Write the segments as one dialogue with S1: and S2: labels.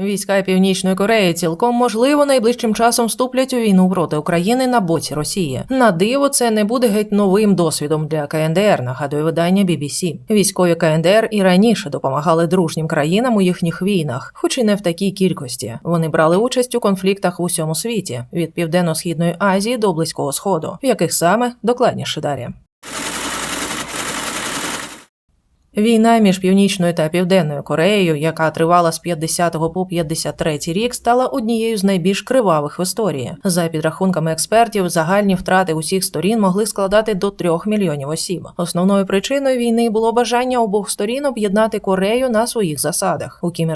S1: Війська Північної Кореї цілком можливо найближчим часом вступлять у війну проти України на боці Росії. На диво, це не буде геть новим досвідом для КНДР, нагадує видання BBC. Військові КНДР і раніше допомагали дружнім країнам у їхніх війнах, хоч і не в такій кількості. Вони брали участь у конфліктах в усьому світі від південно-східної Азії до близького сходу, в яких саме докладніше далі. Війна між Північною та Південною Кореєю, яка тривала з 50 по 53 рік, стала однією з найбільш кривавих в історії. За підрахунками експертів, загальні втрати усіх сторін могли складати до 3 мільйонів осіб. Основною причиною війни було бажання обох сторін об'єднати Корею на своїх засадах. У Кім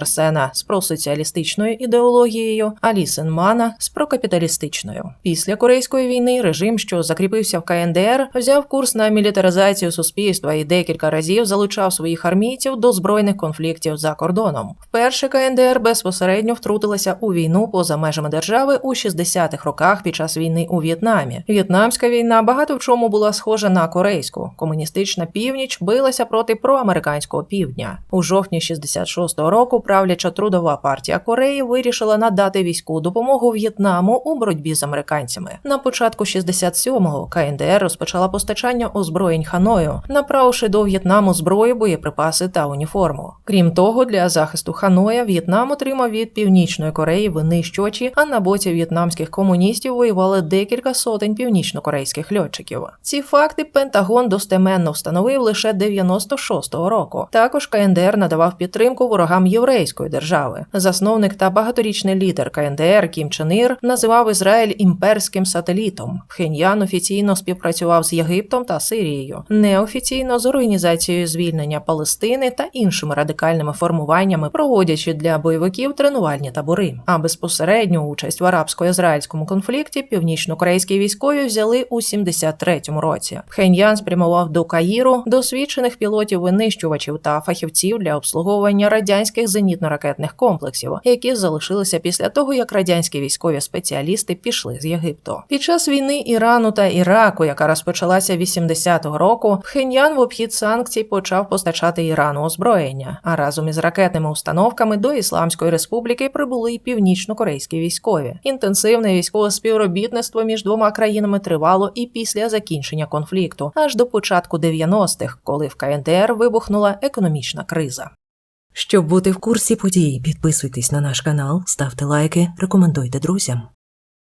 S1: з просоціалістичною ідеологією, а Лі Сен Мана з прокапіталістичною. Після корейської війни режим, що закріпився в КНДР, взяв курс на мілітаризацію суспільства і декілька разів залучав своїх армійців до збройних конфліктів за кордоном. Вперше КНДР безпосередньо втрутилася у війну поза межами держави у 60-х роках під час війни у В'єтнамі. В'єтнамська війна багато в чому була схожа на корейську. Комуністична північ билася проти проамериканського півдня. У жовтні 66-го року правляча трудова партія Кореї вирішила надати військову допомогу В'єтнаму у боротьбі з американцями. На початку 67-го КНДР розпочала постачання озброєнь Ханою, направивши до В'єтнаму зброю, боєприпаси та уніформу. Крім того, для захисту Ханоя В'єтнам отримав від Північної Кореї винищувачі, а на боці в'єтнамських комуністів воювали декілька сотень північно-корейських льотчиків. Ці факти Пентагон достеменно встановив лише 96-го року. Також КНДР надавав підтримку ворогам єврейської держави. Засновник та багаторічний лідер КНДР Кім Чен Ір називав Ізраїль імперським сателітом. Пхеньян офіційно співпрацював з Єгиптом та Сирією, неофіційно з організацією звільнення Палестини та іншими радикальними формуваннями, проводячи для бойовиків тренувальні табори. А безпосередню участь в арабсько-ізраїльському конфлікті північно-корейські військові взяли у 73-му році. Пхеньян спрямував до Каїру досвідчених пілотів-винищувачів та фахівців для обслуговування радянських зенітно-ракетних комплексів, які залишилися після того, як радянські військові спеціалісти пішли з Єгипту. Під час війни Ірану та Іраку, яка розпочалася 80-го року, Пхеньян в обхід санкцій почав постачати Ірану озброєння. А разом із ракетними установками до Ісламської республіки прибули й північно-корейські військові. Інтенсивне військове співробітництво між двома країнами тривало і після закінчення конфлікту, аж до початку 90-х, коли в КНДР вибухнула економічна криза. Щоб бути в курсі подій, підписуйтесь на наш канал, ставте лайки, рекомендуйте друзям.